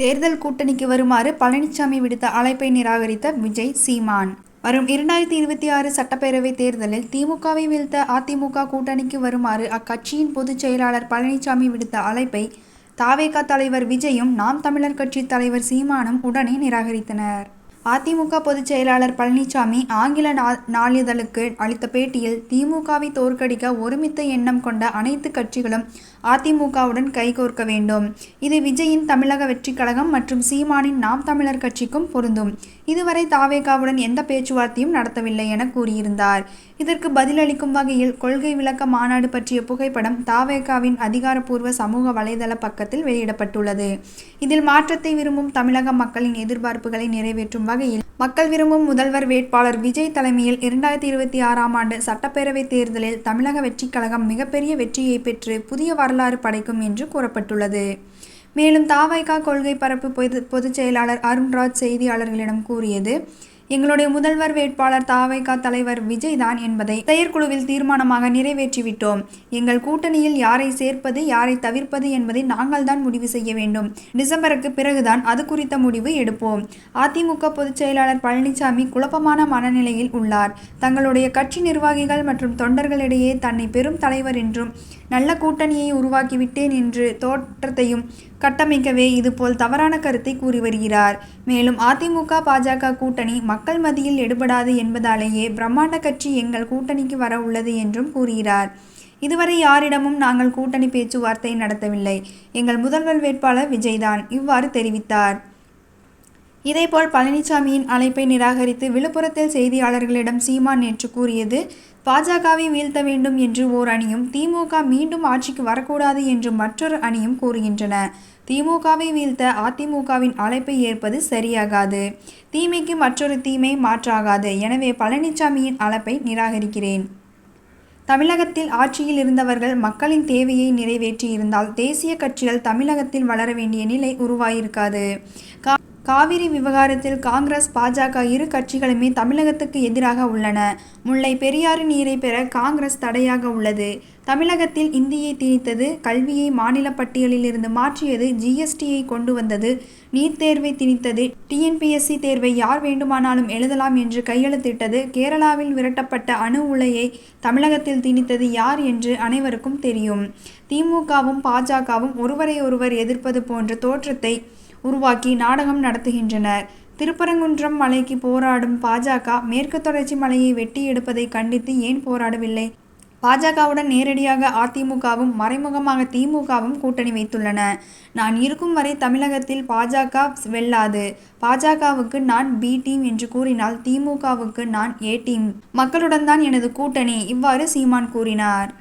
தேர்தல் கூட்டணிக்கு வருமாறு பழனிசாமி விடுத்த அழைப்பை நிராகரித்த விஜய் சீமான். வரும் இரண்டாயிரத்தி இருபத்தி ஆறு சட்டப்பேரவை தேர்தலில் திமுகவை வீழ்த்த அதிமுக கூட்டணிக்கு வருமாறு அக்கட்சியின் பொதுச் செயலாளர் பழனிசாமி விடுத்த அழைப்பை தாவேகா தலைவர் விஜயும் நாம் தமிழர் கட்சி தலைவர் சீமானும் உடனே நிராகரித்தனர். அதிமுக பொதுச் செயலாளர் பழனிசாமி ஆங்கில நா- நாளிதழுக்கு அளித்த பேட்டியில் திமுகவை தோற்கடிக்க ஒருமித்த எண்ணம் கொண்ட அனைத்து கட்சிகளும் அதிமுகவுடன் கைகோர்க்க வேண்டும். இது விஜயின் தமிழக வெற்றிக் கழகம் மற்றும் சீமானின் நாம் தமிழர் கட்சிக்கும் பொருந்தும். இதுவரை தாவேகாவுடன் எந்த பேச்சுவார்த்தையும் நடத்தவில்லை என கூறியிருந்தார். இதற்கு பதிலளிக்கும் வகையில் கொள்கை விளக்க மாநாடு பற்றிய புகைப்படம் தாவேகாவின் அதிகாரப்பூர்வ சமூக வலைதள பக்கத்தில் வெளியிடப்பட்டுள்ளது. இதில் மாற்றத்தை விரும்பும் தமிழக மக்களின் எதிர்பார்ப்புகளை நிறைவேற்றும் வகையில் மக்கள் விரும்பும் முதல்வர் வேட்பாளர் விஜய் தலைமையில் இரண்டாயிரத்தி இருபத்தி ஆறாம் ஆண்டு சட்டப்பேரவை தேர்தலில் தமிழக வெற்றிக் கழகம் மிகப்பெரிய வெற்றியை பெற்று புதிய வரலாறு படைக்கும் என்று கூறப்பட்டுள்ளது. மேலும் தாவைக்கா கொள்கை பரப்பு பொது பொதுச் செயலாளர் அருண்ராஜ் செய்தியாளர்களிடம் கூறியது எங்களுடைய முதல்வர் வேட்பாளர் தாவைகா தலைவர் விஜய் தான் என்பதை செயற்குழுவில் தீர்மானமாக நிறைவேற்றிவிட்டோம். எங்கள் கூட்டணியில் யாரை சேர்ப்பது யாரை தவிர்ப்பது என்பதை நாங்கள் தான் முடிவு செய்ய வேண்டும். டிசம்பருக்கு பிறகுதான் அது குறித்த முடிவு எடுப்போம். அதிமுக பொதுச் செயலாளர் பழனிசாமி குழப்பமான மனநிலையில் உள்ளார். தங்களுடைய கட்சி நிர்வாகிகள் மற்றும் தொண்டர்களிடையே தன்னை பெரும் தலைவர் என்றும் நல்ல கூட்டணியை உருவாக்கிவிட்டேன் என்று தோற்றத்தையும் கட்டமைக்கவே இதுபோல் தவறான கருத்தை கூறி வருகிறார். மேலும் அதிமுக பாஜக கூட்டணி மக்கள் மத்தியில் எடுபடாது என்பதாலேயே பிரம்மாண்ட கட்சி எங்கள் கூட்டணிக்கு வர உள்ளது என்றும் கூறுகிறார். இதுவரை யாரிடமும் நாங்கள் கூட்டணி பேச்சுவார்த்தை நடத்தவில்லை. எங்கள் முதல்வர் வேட்பாளர் விஜய்தான் இவ்வாறு தெரிவித்தார். இதேபோல் பழனிசாமியின் அழைப்பை நிராகரித்து விழுப்புரத்தில் செய்தியாளர்களிடம் சீமான் நேற்று கூறியது பாஜகவை வீழ்த்த வேண்டும் என்று ஓர் அணியும் திமுக மீண்டும் ஆட்சிக்கு வரக்கூடாது என்று மற்றொரு அணியும் கூறுகின்றன. திமுகவை வீழ்த்த அதிமுகவின் அழைப்பை ஏற்பது சரியாகாது. தீமைக்கு மற்றொரு தீமை மாற்றாகாது. எனவே பழனிசாமியின் அழைப்பை நிராகரிக்கிறேன். தமிழகத்தில் ஆட்சியில் இருந்தவர்கள் மக்களின் தேவையை நிறைவேற்றி இருந்தால் தேசிய கட்சிகள் தமிழகத்தில் வளர வேண்டிய நிலை உருவாயிருக்காது. கா- காவிரி விவகாரத்தில் காங்கிரஸ் பாஜக இரு கட்சிகளுமே தமிழகத்துக்கு எதிராக உள்ளன. முல்லை பெரியாறு நீரை பெற காங்கிரஸ் தடையாக உள்ளது. தமிழகத்தில் இந்தியை திணித்தது கல்வியை மாநில பட்டியலில் இருந்து மாற்றியது ஜிஎஸ்டியை கொண்டு வந்தது நீட் தேர்வை திணித்தது டிஎன்பிஎஸ்சி தேர்வை யார் வேண்டுமானாலும் எழுதலாம் என்று கையெழுத்திட்டது கேரளாவில் விரட்டப்பட்ட அணு உலையை தமிழகத்தில் திணித்தது யார் என்று அனைவருக்கும் தெரியும். திமுகவும் பாஜகவும் ஒருவரையொருவர் எதிர்ப்பது போன்ற தோற்றத்தை உருவாக்கி நாடகம் நடத்துகின்றனர். திருப்பரங்குன்றம் மலைக்கு போராடும் பாஜக மேற்கு தொடர்ச்சி மலையை வெட்டி எடுப்பதை கண்டித்து ஏன் போராடவில்லை? பாஜகவுடன் நேரடியாக அதிமுகவும் மறைமுகமாக திமுகவும் கூட்டணி வைத்துள்ளன. நான் இருக்கும் வரை தமிழகத்தில் பாஜக வெல்லாது. பாஜகவுக்கு நான் பி டீம் என்று கூறினால் திமுகவுக்கு நான் ஏ டீம். மக்களுடன் தான் எனது கூட்டணி இவ்வாறு சீமான் கூறினார்.